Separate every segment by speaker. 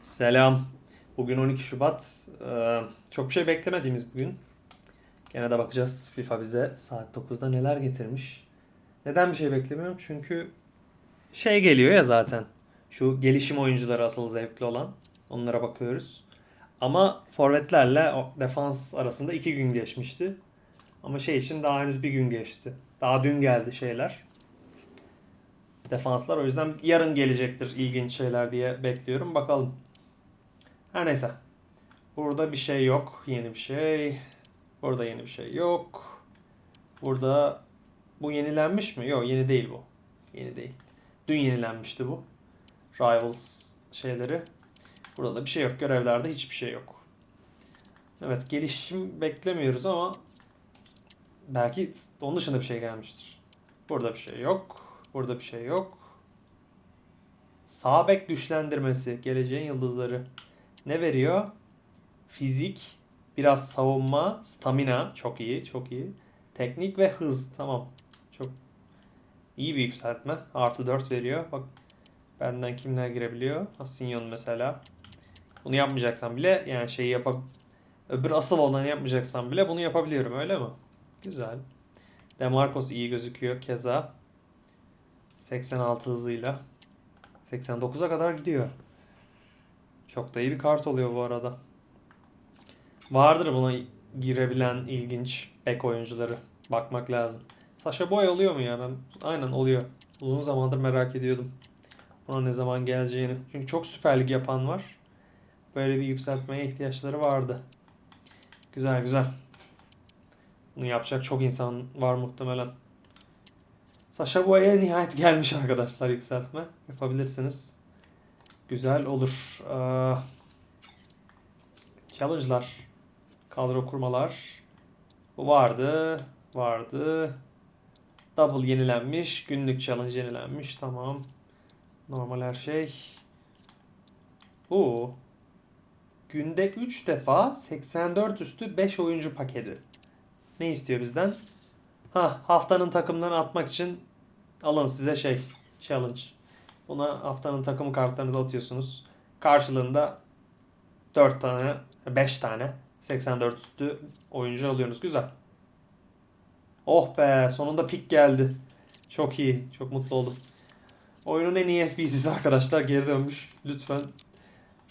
Speaker 1: Selam. Bugün 12 Şubat. Ee, çok bir şey beklemediğimiz bugün. Gene de bakacağız FIFA bize saat 9'da neler getirmiş. Neden bir şey beklemiyorum? Çünkü şey geliyor ya zaten. Şu gelişim oyuncuları asıl zevkli olan. Onlara bakıyoruz. Ama forvetlerle defans arasında 2 gün geçmişti. Ama şey için daha henüz bir gün geçti. Daha dün geldi şeyler. Defanslar o yüzden yarın gelecektir ilginç şeyler diye bekliyorum. Bakalım. Her neyse. Burada bir şey yok. Yeni bir şey. Burada yeni bir şey yok. Burada bu yenilenmiş mi? Yok yeni değil bu. Yeni değil. Dün yenilenmişti bu. Rivals şeyleri. Burada da bir şey yok. Görevlerde hiçbir şey yok. Evet gelişim beklemiyoruz ama belki onun dışında bir şey gelmiştir. Burada bir şey yok. Burada bir şey yok. Sağ bek güçlendirmesi. Geleceğin yıldızları. Ne veriyor? Fizik, biraz savunma, stamina çok iyi, çok iyi. Teknik ve hız tamam. Çok iyi bir yükseltme. Artı 4 veriyor. Bak benden kimler girebiliyor? Asinyon mesela. Bunu yapmayacaksan bile yani şeyi yapab öbür asıl olanı yapmayacaksan bile bunu yapabiliyorum öyle mi? Güzel. Demarcos iyi gözüküyor keza. 86 hızıyla. 89'a kadar gidiyor. Çok da iyi bir kart oluyor bu arada. Vardır buna girebilen ilginç bek oyuncuları. Bakmak lazım. Sasha Boy oluyor mu ya? Ben aynen oluyor. Uzun zamandır merak ediyordum. Buna ne zaman geleceğini. Çünkü çok Süper Lig yapan var. Böyle bir yükseltmeye ihtiyaçları vardı. Güzel güzel. Bunu yapacak çok insan var muhtemelen. Sasha Boy'a nihayet gelmiş arkadaşlar yükseltme. Yapabilirsiniz. Güzel olur. Ee, challenge'lar. Kadro kurmalar. Vardı. Vardı. Double yenilenmiş. Günlük challenge yenilenmiş. Tamam. Normal her şey. Bu. Günde 3 defa 84 üstü 5 oyuncu paketi. Ne istiyor bizden? Ha, haftanın takımlarını atmak için alın size şey challenge. Buna haftanın takımı kartlarınızı atıyorsunuz. Karşılığında 4 tane, 5 tane 84 üstü oyuncu alıyorsunuz. Güzel. Oh be sonunda pik geldi. Çok iyi. Çok mutlu oldum. Oyunun en iyi SBC'si arkadaşlar geri dönmüş. Lütfen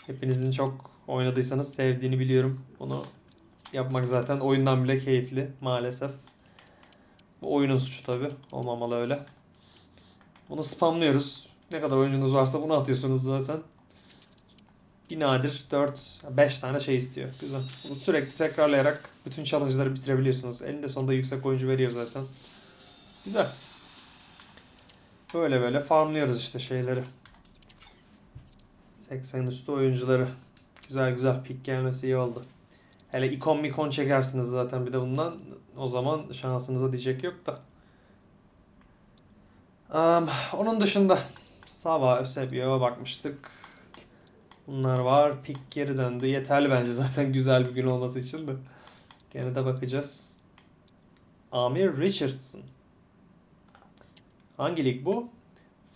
Speaker 1: hepinizin çok oynadıysanız sevdiğini biliyorum. Bunu yapmak zaten oyundan bile keyifli maalesef. Bu oyunun suçu tabi. Olmamalı öyle. Bunu spamlıyoruz. Ne kadar oyuncunuz varsa bunu atıyorsunuz zaten. Bir nadir 4, 5 tane şey istiyor. Güzel. Bunu sürekli tekrarlayarak bütün challenge'ları bitirebiliyorsunuz. Elinde sonunda yüksek oyuncu veriyor zaten. Güzel. Böyle böyle farmlıyoruz işte şeyleri. 80 üstü oyuncuları. Güzel güzel pik gelmesi iyi oldu. Hele ikon mikon çekersiniz zaten bir de bundan. O zaman şansınıza diyecek yok da. Am, onun dışında Sava, Eusebio'ya bakmıştık. Bunlar var. Pik geri döndü. Yeterli bence zaten güzel bir gün olması için de. Gene de bakacağız. Amir Richardson. Hangi lig bu?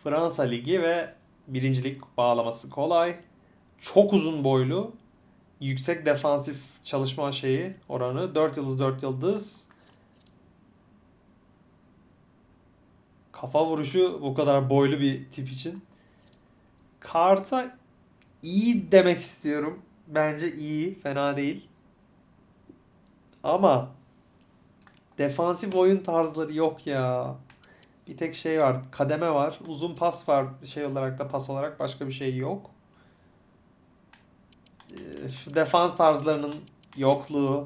Speaker 1: Fransa Ligi ve birincilik bağlaması kolay. Çok uzun boylu. Yüksek defansif çalışma şeyi oranı. 4 yıldız 4 yıldız. Kafa vuruşu bu kadar boylu bir tip için. Karta iyi demek istiyorum. Bence iyi, fena değil. Ama defansif oyun tarzları yok ya. Bir tek şey var, kademe var, uzun pas var şey olarak da pas olarak başka bir şey yok. Ee, Şu defans tarzlarının yokluğu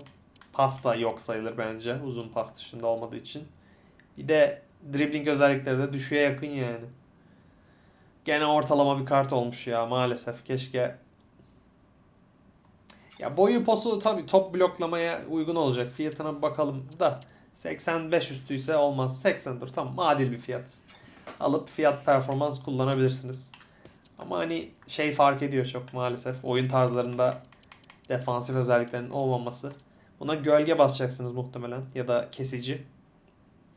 Speaker 1: pas da yok sayılır bence uzun pas dışında olmadığı için. Bir de dribbling özellikleri de düşüğe yakın yani. Gene ortalama bir kart olmuş ya maalesef. Keşke ya boyu posu tabii top bloklamaya uygun olacak. Fiyatına bir bakalım da 85 üstüyse olmaz. 80 dur tamam adil bir fiyat. Alıp fiyat performans kullanabilirsiniz. Ama hani şey fark ediyor çok maalesef. Oyun tarzlarında defansif özelliklerin olmaması. Buna gölge basacaksınız muhtemelen ya da kesici.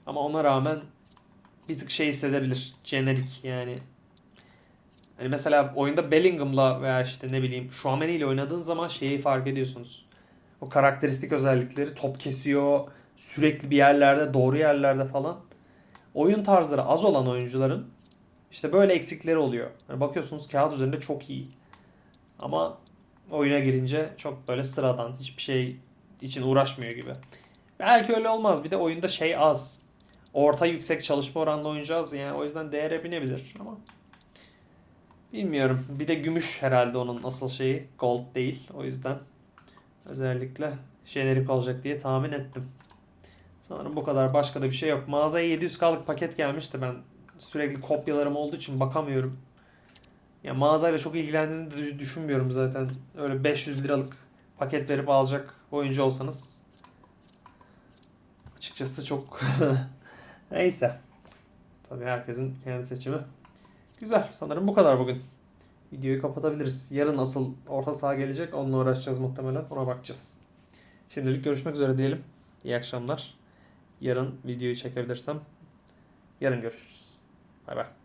Speaker 1: Ama ona rağmen bir tık şey hissedebilir. Jenerik yani Hani mesela oyunda Bellingham'la veya işte ne bileyim Chouameni ile oynadığın zaman şeyi fark ediyorsunuz. O karakteristik özellikleri top kesiyor, sürekli bir yerlerde, doğru yerlerde falan. Oyun tarzları az olan oyuncuların işte böyle eksikleri oluyor. Hani bakıyorsunuz kağıt üzerinde çok iyi. Ama oyuna girince çok böyle sıradan, hiçbir şey için uğraşmıyor gibi. Belki öyle olmaz. Bir de oyunda şey az. Orta yüksek çalışma oranlı az yani o yüzden değere binebilir ama bilmiyorum. Bir de gümüş herhalde onun asıl şeyi. Gold değil. O yüzden özellikle jenerik olacak diye tahmin ettim. Sanırım bu kadar. Başka da bir şey yok. Mağazaya 700K'lık paket gelmişti. Ben sürekli kopyalarım olduğu için bakamıyorum. Ya mağazayla çok ilgilendiğinizi de düş- düşünmüyorum zaten. Öyle 500 liralık paket verip alacak oyuncu olsanız açıkçası çok neyse. Tabii herkesin kendi seçimi. Güzel. Sanırım bu kadar bugün. Videoyu kapatabiliriz. Yarın asıl orta saha gelecek. Onunla uğraşacağız muhtemelen. Ona bakacağız. Şimdilik görüşmek üzere diyelim. İyi akşamlar. Yarın videoyu çekebilirsem yarın görüşürüz. Bay bay.